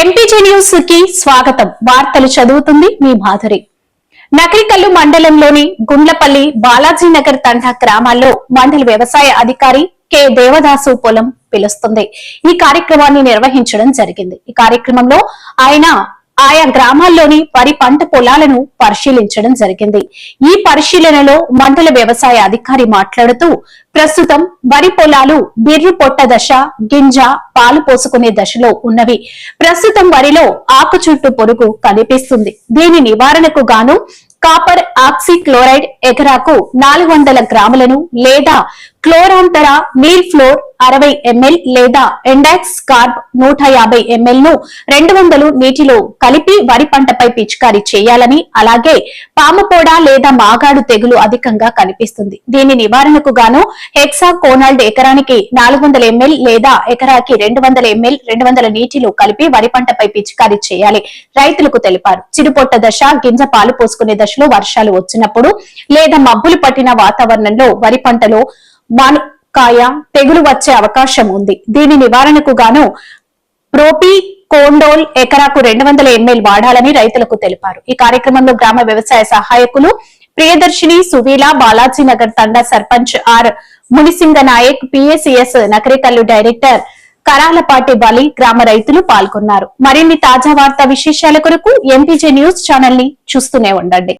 MPG న్యూస్కి స్వాగతం. వార్తలు చదువుతుంది మీ మాధురి. నకరికల్లు మండలంలోని గుండ్లపల్లి బాలాజీ నగర్ తండా గ్రామాల్లో మండల వ్యవసాయ అధికారి కె. దేవదాసు పొలం పిలుస్తుంది. ఈ కార్యక్రమాన్ని నిర్వహించడం జరిగింది. ఈ కార్యక్రమంలో ఆయన ఆయా గ్రామాల్లోని వరి పంట పొలాలను పరిశీలించడం జరిగింది. ఈ పరిశీలనలో మండల వ్యవసాయ అధికారి మాట్లాడుతూ ప్రస్తుతం వరి పొలాలు బిర్రు పొట్ట దశ గింజ పాలు పోసుకునే దశలో ఉన్నవి. ప్రస్తుతం వరిలో ఆకు చుట్టూ పొరుగు కనిపిస్తుంది. దీని నివారణకు గాను కాపర్ ఆక్సిక్లోరైడ్ ఎకరాకు నాలుగు వందల గ్రాములను లేదా క్లోరాంతరా నీల్ ఫ్లోర్ అరవై ఎంఎల్ లేదా ఎండాక్స్ కార్బ్ నూట యాభై ఎంఎల్ను రెండు వందలు నీటిలో కలిపి వరి పంటపై పిచికారీ చేయాలని అలాగే పాముపోడ లేదా మాగాడు తెగులు అధికంగా కనిపిస్తుంది. దీని నివారణకు గాను హెక్సా కోనాల్డ్ ఎకరానికి నాలుగు వందల ఎంఎల్ లేదా ఎకరాకి రెండు వందల ఎంఎల్ రెండు వందల నీటిలో కలిపి వరి పంటపై పిచికారీ చేయాలి రైతులకు తెలిపారు. చిరుపొట్ట దశ గింజ పాలు పోసుకునే దశలో వర్షాలు వచ్చినప్పుడు లేదా మబ్బులు పట్టిన వాతావరణంలో వరి పంటలో మానుకాయ తెగులు వచ్చే అవకాశం ఉంది. దీని నివారణకు గాను ప్రోపీ కోండోల్ ఎకరాకు రెండు వందల ఎంఎల్ వాడాలని రైతులకు తెలిపారు. ఈ కార్యక్రమంలో గ్రామ వ్యవసాయ సహాయకులు ప్రియదర్శిని సువీల Balaji Nagar Thanda sarpanch R మునిసింగ Nayak PACS Nakarikallu director Karalapati బలి గ్రామ రైతులు పాల్గొన్నారు. మరిన్ని తాజా వార్తా విశేషాల కొరకు ఎంపీజే న్యూస్ ఛానల్ని చూస్తూనే ఉండండి.